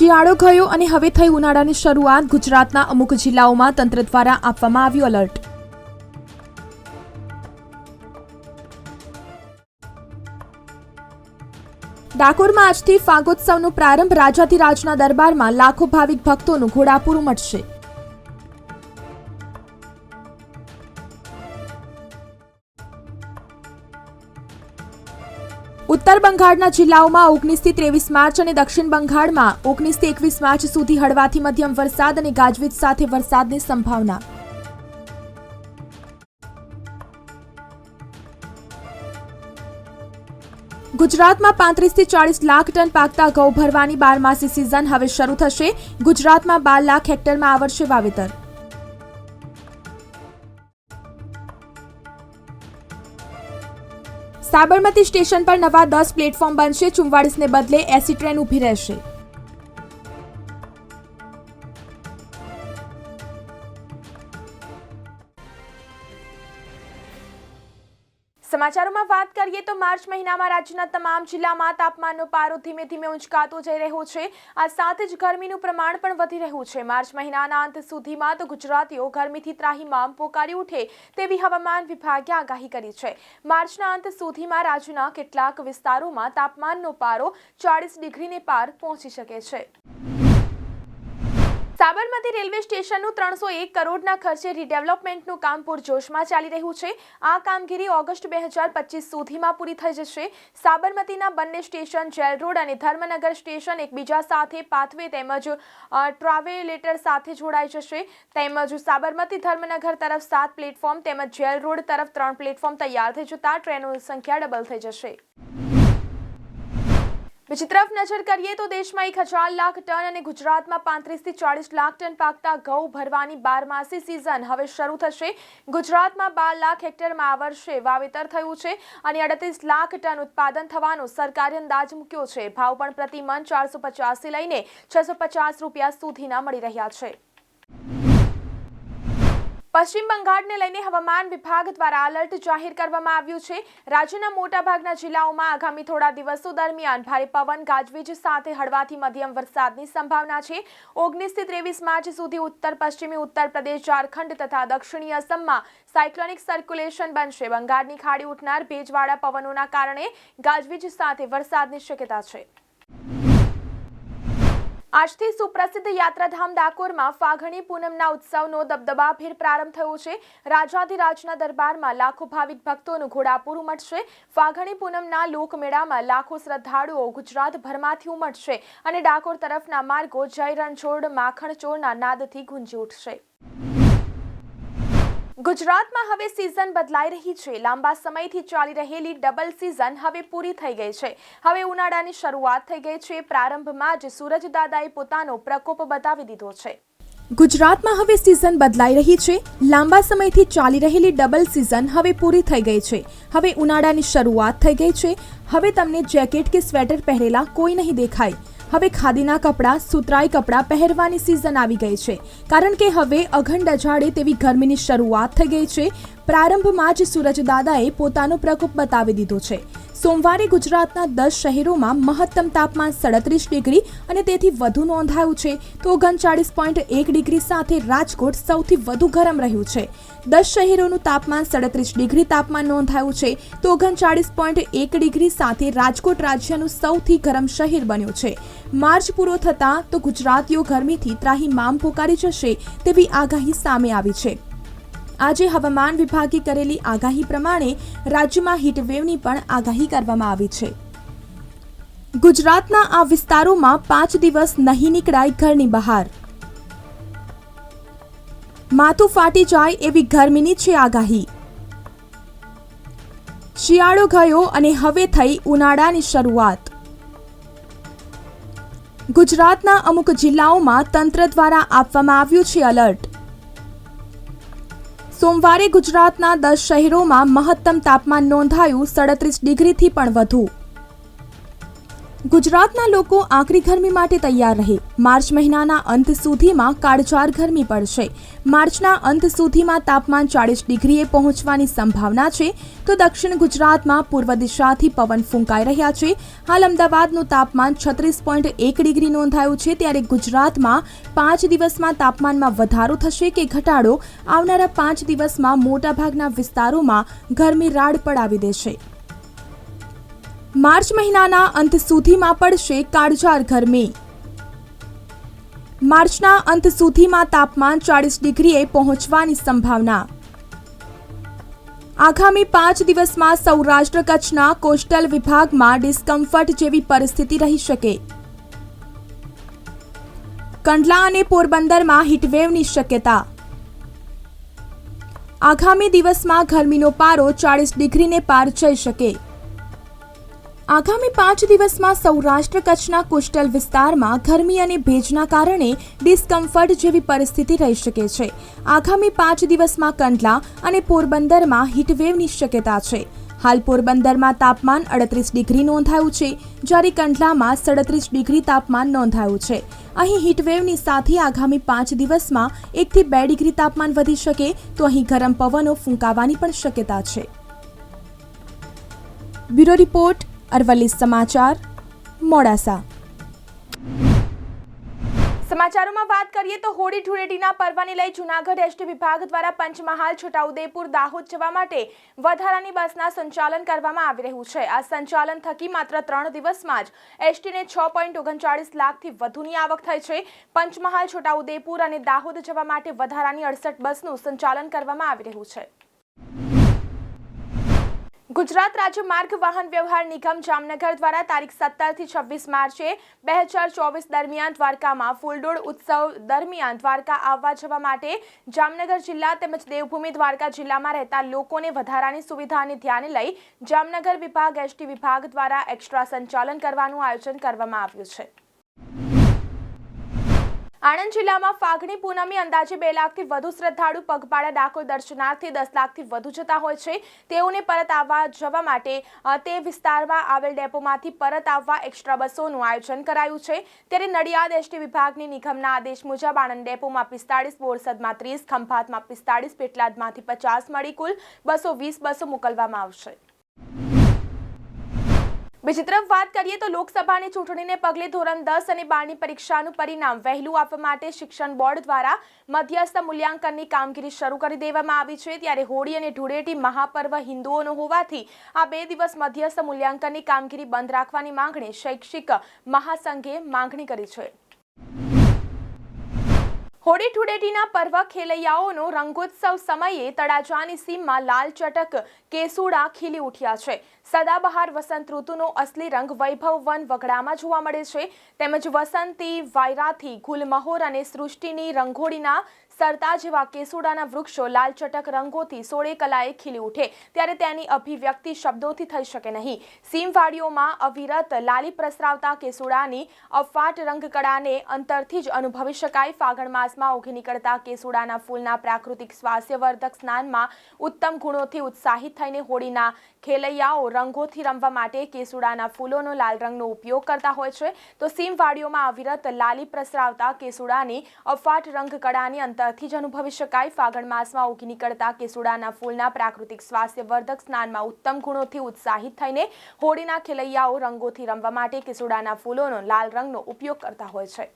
શિયાળો ગયો અને હવે થઈ ઉનાળાની શરૂઆત ગુજરાતના અમુક જિલ્લાઓમાં તંત્ર દ્વારા આપવામાં આવ્યું એલર્ટ ડાકોરમાં આજથી ફાગોત્સવનો પ્રારંભ રાજાધિરાજના દરબારમાં લાખો ભાવિક ભક્તોનું ઘોડાપૂર ઉમટશે. ઉત્તર બંગાળના જિલ્લાઓમાં ઓગણીસથી ત્રેવીસ માર્ચ અને દક્ષિણ બંગાળમાં ઓગણીસથી એકવીસ માર્ચ સુધી હળવાથી મધ્યમ વરસાદ અને ગાજવીજ સાથે વરસાદની સંભાવના. ગુજરાતમાં પાંત્રીસથી ચાળીસ લાખ ટન પાકતા ઘઉં ભરવાની બારમાસી સિઝન હવે શરૂ થશે. ગુજરાતમાં બાર લાખ હેક્ટરમાં આ વર્ષે વાવેતર. સાબરમતી સ્ટેશન પર નવા દસ પ્લેટફોર્મ બનશે. ચુમ્વાળીસને બદલે એસી ટ્રેન ઊભી રહેશે. સમાચારોમાં વાત કરીએ તો માર્ચ મહિનામાં રાજ્યના તમામ જિલ્લામાં તાપમાનનો પારો ધીમે ધીમે ઉંચકાતો જઈ રહ્યો છે. આ સાથે જ ગરમીનું પ્રમાણ પણ વધી રહ્યું છે. માર્ચ મહિનાના અંત સુધીમાં તો ગુજરાતીઓ ગરમીથી ત્રાહીમામ પોકારી ઉઠે તેવી હવામાન વિભાગે આગાહી કરી છે. માર્ચના અંત સુધીમાં રાજ્યના કેટલાક વિસ્તારોમાં તાપમાનનો પારો ચાળીસ ડિગ્રીને પાર પહોંચી શકે છે. સાબરમતી રેલવે સ્ટેશનનું ત્રણસો એક કરોડના ખર્ચે રીડેવલપમેન્ટનું કામ પૂરજોશમાં ચાલી રહ્યું છે. આ કામગીરી ઓગસ્ટ બે હજાર પચીસ સુધીમાં પૂરી થઈ જશે. સાબરમતીના બંને સ્ટેશન, જેલ રોડ અને ધર્મનગર સ્ટેશન એકબીજા સાથે પાથવે તેમજ ટ્રાવેલેટર સાથે જોડાઈ જશે. તેમજ સાબરમતી ધર્મનગર તરફ સાત પ્લેટફોર્મ તેમજ જેલ રોડ તરફ ત્રણ પ્લેટફોર્મ તૈયાર થઈ જતા ટ્રેનોની સંખ્યા ડબલ થઈ જશે. બીજી તરફ નજર કરીએ તો દેશમાં એક હજાર લાખ ટન અને ગુજરાતમાં પાંત્રીસથી ચાળીસ લાખ ટન પાકતા ઘઉં ભરવાની બારમાસી સિઝન હવે શરૂ થશે. ગુજરાતમાં બાર લાખ હેક્ટરમાં આ વર્ષે વાવેતર થયું છે અને અડતીસ લાખ ટન ઉત્પાદન થવાનો સરકારે અંદાજ મૂક્યો છે. ભાવ પણ પ્રતિ મન ચારસો પચાસથી લઈને છસો પચાસ રૂપિયા સુધીના મળી રહ્યા છે. પશ્ચિમ બંગાળને લઈને હવામાન વિભાગ દ્વારા એલર્ટ જાહેર કરવામાં આવ્યું છે. રાજ્યના મોટાભાગના જિલ્લાઓમાં આગામી થોડા દિવસો દરમિયાન ભારે પવન, ગાજવીજ સાથે હળવાથી મધ્યમ વરસાદની સંભાવના છે. ઓગણીસથી ત્રેવીસ માર્ચ સુધી ઉત્તર, પશ્ચિમી ઉત્તર પ્રદેશ, ઝારખંડ તથા દક્ષિણી અસમમાં સાયક્લોનિક સર્ક્યુલેશન બનશે. બંગાળની ખાડી ઉઠનાર ભેજવાળા પવનોના કારણે ગાજવીજ સાથે વરસાદની શક્યતા છે. આજથી સુપ્રસિદ્ધ યાત્રાધામ ડાકોરમાં ફાગણી પૂનમના ઉત્સવનો દબદબાભેર પ્રારંભ થયો છે. રાજાધિરાજના દરબારમાં લાખો ભાવિક ભક્તોનું ઘોડાપૂર ઉમટશે. ફાગણી પૂનમના લોકમેળામાં લાખો શ્રદ્ધાળુઓ ગુજરાતભરમાંથી ઉમટશે અને ડાકોર તરફના માર્ગો જય રણછોડ માખણચોરના નાદથી ગુંજી ઉઠશે. ગુજરાતમાં હવે સિઝન બદલાઈ રહી છે. લાંબા સમયથી ચાલી રહેલી ડબલ સિઝન હવે પૂરી થઈ ગઈ છે. હવે ઉનાળાની શરૂઆત થઈ ગઈ છે. પ્રારંભમાં જ સૂરજદાદાએ પોતાનો પ્રકોપ બતાવી દીધો છે. ગુજરાતમાં હવે સિઝન બદલાઈ રહી છે. લાંબા સમયથી ચાલી રહેલી ડબલ સિઝન હવે પૂરી થઈ ગઈ છે. હવે ઉનાળાની શરૂઆત થઈ ગઈ છે. હવે તમને જેકેટ કે સ્વેટર પહેરેલા કોઈ નહીં દેખાય. હવે ખાદીના કપડાં, સુતરાઈ કપડાં પહેરવાની સિઝન આવી ગઈ છે. કારણ કે હવે અઘંડ અજાડે તેવી ગરમીની શરૂઆત થઈ ગઈ છે. પ્રારંભમાં જ સૂરજદાદાએ પોતાનો પ્રકોપ બતાવી દીધો છે. સોમવારે ગુજરાતના દસ શહેરોમાં મહત્તમ તાપમાન સડત્રીસ ડિગ્રી અને તેથી વધુ નોંધાયું છે. તો ઓગણચાળીસ પોઈન્ટ એક ડિગ્રી સાથે રાજકોટ સૌથી વધુ ગરમ રહ્યું છે. દસ શહેરોનું તાપમાન સડત્રીસ ડિગ્રી તાપમાન નોંધાયું છે. તો ઓગણચાળીસ પોઈન્ટ એક ડિગ્રી સાથે રાજકોટ રાજ્યનું સૌથી ગરમ શહેર બન્યું છે. માર્ચ પૂરો થતાં તો ગુજરાતીઓ ગરમીથી ત્રાહિમામ પોકારી જશે તેવી આગાહી સામે આવી છે. આજે હવામાન વિભાગે કરેલી આગાહી પ્રમાણે રાજ્યમાં હીટવેવની પણ આગાહી કરવામાં આવી છે. ગુજરાતના આ વિસ્તારોમાં પાંચ દિવસ નહીં નીકળાય ઘરની બહાર. માથું ફાટી જાય એવી ગરમીની છે આગાહી. શિયાળો ગયો અને હવે થઈ ઉનાળાની શરૂઆત. ગુજરાતના અમુક જિલ્લાઓમાં તંત્ર દ્વારા આપવામાં આવ્યું છે અલર્ટ સોમવારે ગુજરાતના દસ શહેરોમાં મહત્તમ તાપમાન નોંધાયું સડત્રીસ ડિગ્રીથી પણ વધુ. ગુજરાતના લોકો આકરી ગરમી માટે તૈયાર રહે. માર્ચ મહિનાના અંત સુધીમાં કાળઝાળ ગરમી પડશે. માર્ચના અંત સુધીમાં તાપમાન ચાળીસ ડિગ્રીએ પહોંચવાની સંભાવના છે. તો દક્ષિણ ગુજરાતમાં પૂર્વ દિશાથી પવન ફૂંકાઈ રહ્યા છે. હાલ અમદાવાદનું તાપમાન છત્રીસ પોઈન્ટ એક ડિગ્રી નોંધાયું છે. ત્યારે ગુજરાતમાં પાંચ દિવસમાં તાપમાનમાં વધારો થશે કે ઘટાડો આવનારા પાંચ દિવસમાં મોટાભાગના વિસ્તારોમાં ગરમી રાડ પડાવી દેશે. માર્ચ મહિનાના અંત સુધીમાં પડશે કાળઝાળ ગરમી. માર્ચના અંત સુધીમાં તાપમાન ચાળીસ ડિગ્રીએ પહોંચવાની સંભાવના. આગામી પાંચ દિવસમાં સૌરાષ્ટ્ર કચ્છના કોસ્ટલ વિભાગમાં ડિસ્કમ્ફર્ટ જેવી પરિસ્થિતિ રહી શકે. કંડલા અને પોરબંદરમાં હીટવેવની શક્યતા. આગામી દિવસમાં ગરમીનો પારો ચાળીસ ડિગ્રીને પાર જઈ શકે. આગામી પાંચ દિવસમાં સૌરાષ્ટ્ર કચ્છના કોસ્ટલ વિસ્તારમાં ગરમી અને ભેજના કારણે ડિસ્કમ્ફર્ટ જેવી પરિસ્થિતિ રહી શકે છે. આગામી પાંચ દિવસમાં કંડલા અને પોરબંદરમાં હીટવેવની શક્યતા છે. હાલ પોરબંદરમાં તાપમાન અડત્રીસ ડિગ્રી નોંધાયું છે, જ્યારે કંડલામાં સડત્રીસ ડિગ્રી તાપમાન નોંધાયું છે. અહીં હીટવેવની સાથે આગામી પાંચ દિવસમાં એકથી બે ડિગ્રી તાપમાન વધી શકે, તો અહીં ગરમ પવનો ફૂંકાવાની પણ શક્યતા છે. બ્યુરો રિપોર્ટ અરવલ્લી સમાચાર, મોડાસા. સમાચારોમાં વાત કરીએ તો હોળી ધૂળેટીના પર્વને લઈ જૂનાગઢ એસટી વિભાગ દ્વારા પંચમહાલ, છોટાઉદેપુર, દાહોદ જવા માટે વધારાની બસના સંચાલન કરવામાં આવી રહ્યું છે. આ સંચાલન થકી માત્ર ત્રણ દિવસમાં જ એસટીને છ પોઈન્ટ ઓગણચાળીસ લાખથી વધુની આવક થઈ છે. પંચમહાલ, છોટાઉદેપુર અને દાહોદ જવા માટે વધારાની અડસઠ બસનું સંચાલન કરવામાં આવી રહ્યું છે. ગુજરાત રાજ્ય માર્ગ વાહન વ્યવહાર નિગમ જામનગર દ્વારા તારીખ સત્તરથી છવ્વીસ માર્ચે બે હજાર ચોવીસ દરમિયાન દ્વારકામાં ફૂલડોળ ઉત્સવ દરમિયાન દ્વારકા આવવા જવા માટે જામનગર જિલ્લા તેમજ દેવભૂમિ દ્વારકા જિલ્લામાં રહેતા લોકોને વધારાની સુવિધાને ધ્યાને લઈ જામનગર વિભાગ એસટી વિભાગ દ્વારા એક્સ્ટ્રા સંચાલન કરવાનું આયોજન કરવામાં આવ્યું છે. આણંદ જિલ્લામાં ફાગણી પૂનમે અંદાજે બે લાખથી વધુ શ્રદ્ધાળુ પગપાળા ડાકોર દર્શનાર્થે દસ લાખથી વધુ જતા હોય છે. તેઓને પરત આવવા જવા માટે તે વિસ્તારમાં આવેલ ડેપોમાંથી પરત આવવા એક્સ્ટ્રા બસોનું આયોજન કરાયું છે. ત્યારે નડિયાદ એસટી વિભાગની નિગમના આદેશ મુજબ આણંદ ડેપોમાં પિસ્તાળીસ, બોરસદમાં ત્રીસ, ખંભાતમાં પિસ્તાળીસ, પેટલાદમાંથી પચાસ મળી કુલ બસો વીસ બસો મોકલવામાં આવશે. બીજી તરફ વાત કરીએ તો લોકસભાની ચૂંટણીને પગલે ધોરણ દસ અને બારની પરીક્ષાનું પરિણામ વહેલું આપવા માટે શિક્ષણ બોર્ડ દ્વારા મધ્યસ્થ મૂલ્યાંકનની કામગીરી શરૂ કરી દેવામાં આવી છે. ત્યારે હોળી અને ધૂળેટી મહાપર્વ હિન્દુઓનો હોવાથી આ બે દિવસ મધ્યસ્થ મૂલ્યાંકનની કામગીરી બંધ રાખવાની માંગણી શૈક્ષિક મહાસંઘે માંગણી કરી છે. હોળી ધૂળેટીના પર્વ ખેલૈયાઓનો રંગોત્સવ સમયે તળાજાની સીમમાં લાલ ચટક, કેસુડા ખીલી ઉઠ્યા છે. સદાબહાર વસંત ઋતુનો અસલી રંગ વૈભવ વન વગડામાં જોવા મળે છે. તેમજ વસંતી, વાયરાથી, ગુલમહોર અને સૃષ્ટિની રંગોળીના સરતા જેવા કેસુડાના વૃક્ષો લાલચટક રંગોથી સોળે કલાએ ખીલી ઉઠે, ત્યારે તેની અભિવ્યક્તિ શબ્દોથી થઈ શકે નહીં. સીમવાડીઓમાં અવિરત લાલી પ્રસરાવતા કેસુડાની અફાટ રંગકળાને અંતરથી જ અનુભવી શકાય. ફાગણ માસમાં ઉઘી નીકળતા કેસુડાના ફૂલના પ્રાકૃતિક સ્વાસ્થ્યવર્ધક સ્નાનમાં ઉત્તમ ગુણોથી ઉત્સાહિત થઈને હોળીના ખેલૈયાઓ રંગોથી રમવા માટે કેસુડાના ફૂલોનો લાલ રંગનો ઉપયોગ કરતા હોય છે. તો સીમવાડીઓમાં અવિરત લાલી પ્રસરાવતા કેસુડાની અફાટ રંગકળાની અંતરથી જ અનુભવી શકાય. ફાગણ માસમાં ઉગી નીકળતા કેસુડાના ફૂલના પ્રાકૃતિક સ્વાસ્થ્યવર્ધક સ્નાનમાં ઉત્તમ ગુણોથી ઉત્સાહિત થઈને હોળીના ખેલૈયાઓ રંગોથી રમવા માટે કેસુડાના ફૂલોનો લાલ રંગનો ઉપયોગ કરતા હોય છે.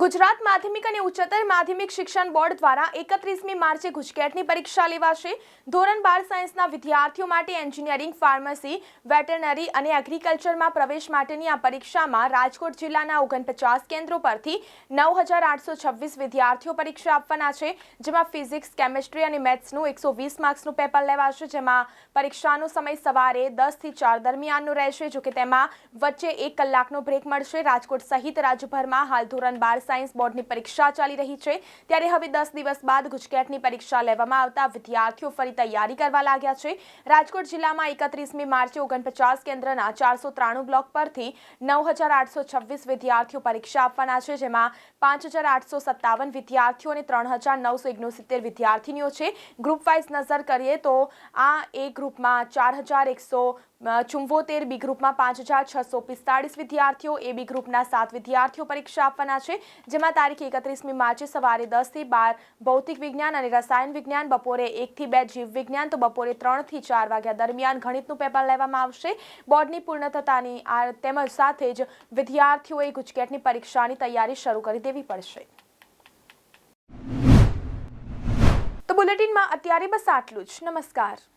ગુજરાત માધ્યમિક અને ઉચ્ચતર માધ્યમિક શિક્ષણ બોર્ડ દ્વારા એકત્રીસમી માર્ચે ગુજકેટની પરીક્ષા લેવાશે. ધોરણ બાર સાયન્સના વિદ્યાર્થીઓ માટે એન્જિનિયરિંગ, ફાર્મસી, વેટરનરી અને એગ્રીકલ્ચરમાં પ્રવેશ માટેની આ પરીક્ષામાં રાજકોટ જિલ્લાના ઓગણપચાસ કેન્દ્રો પરથી નવ હજાર આઠસો છવ્વીસ વિદ્યાર્થીઓ પરીક્ષા આપવાના છે, જેમાં ફિઝિક્સ, કેમેસ્ટ્રી અને મેથ્સનું એકસો વીસ માર્ક્સનું પેપર લેવાશે, જેમાં પરીક્ષાનો સમય સવારે દસથી ચાર દરમિયાનનો રહેશે, જોકે તેમાં વચ્ચે એક કલાકનો બ્રેક મળશે. રાજકોટ સહિત રાજ્યભરમાં હાલ ધોરણ બાર સાયન્સ બોર્ડની પરીક્ષા ચાલી રહી છે. ત્યારે હવે દસ દિવસ બાદ ગુજકેટની પરીક્ષા લેવામાં આવતા વિદ્યાર્થીઓ ફરી તૈયારી કરવા લાગ્યા છે. રાજકોટ જિલ્લામાં એકત્રીસમી માર્ચે ઓગણપચાસ કેન્દ્રના ચારસો ત્રાણું બ્લોક પરથી નવ હજાર આઠસો છવ્વીસ વિદ્યાર્થીઓ પરીક્ષા આપવાના છે, જેમાં પાંચ હજાર આઠસો સત્તાવન વિદ્યાર્થીઓ અને ત્રણ હજાર નવસો ઓગણસિત્તેર વિદ્યાર્થીનીઓ છે. ગ્રુપ વાઇઝ નજર કરીએ તો આ એ ગ્રુપમાં ચાર હજાર એકસો ચુંવોતેર બી ગ્રુપમાં પાંચ હજાર છસો પિસ્તાળીસ વિદ્યાર્થીઓ એ બી ગ્રુપના સાત વિદ્યાર્થીઓ પરીક્ષા આપવાના છે. જેમાં તારીખ એકત્રીસમી માર્ચે સવારે દસથી બાર ભૌતિક વિજ્ઞાન અને રસાયણ વિજ્ઞાન, બપોરે એકથી બે જીવ વિજ્ઞાન, તો બપોરે ત્રણથી ચાર વાગ્યા દરમિયાન ગણિતનું પેપર લેવામાં આવશે. બોર્ડની પૂર્ણ થતાની તેમજ સાથે જ વિદ્યાર્થીઓએ ગુજકેટની પરીક્ષાની તૈયારી શરૂ કરી દેવી પડશે. તો બુલેટિનમાં અત્યારે બસ આટલું જ. નમસ્કાર.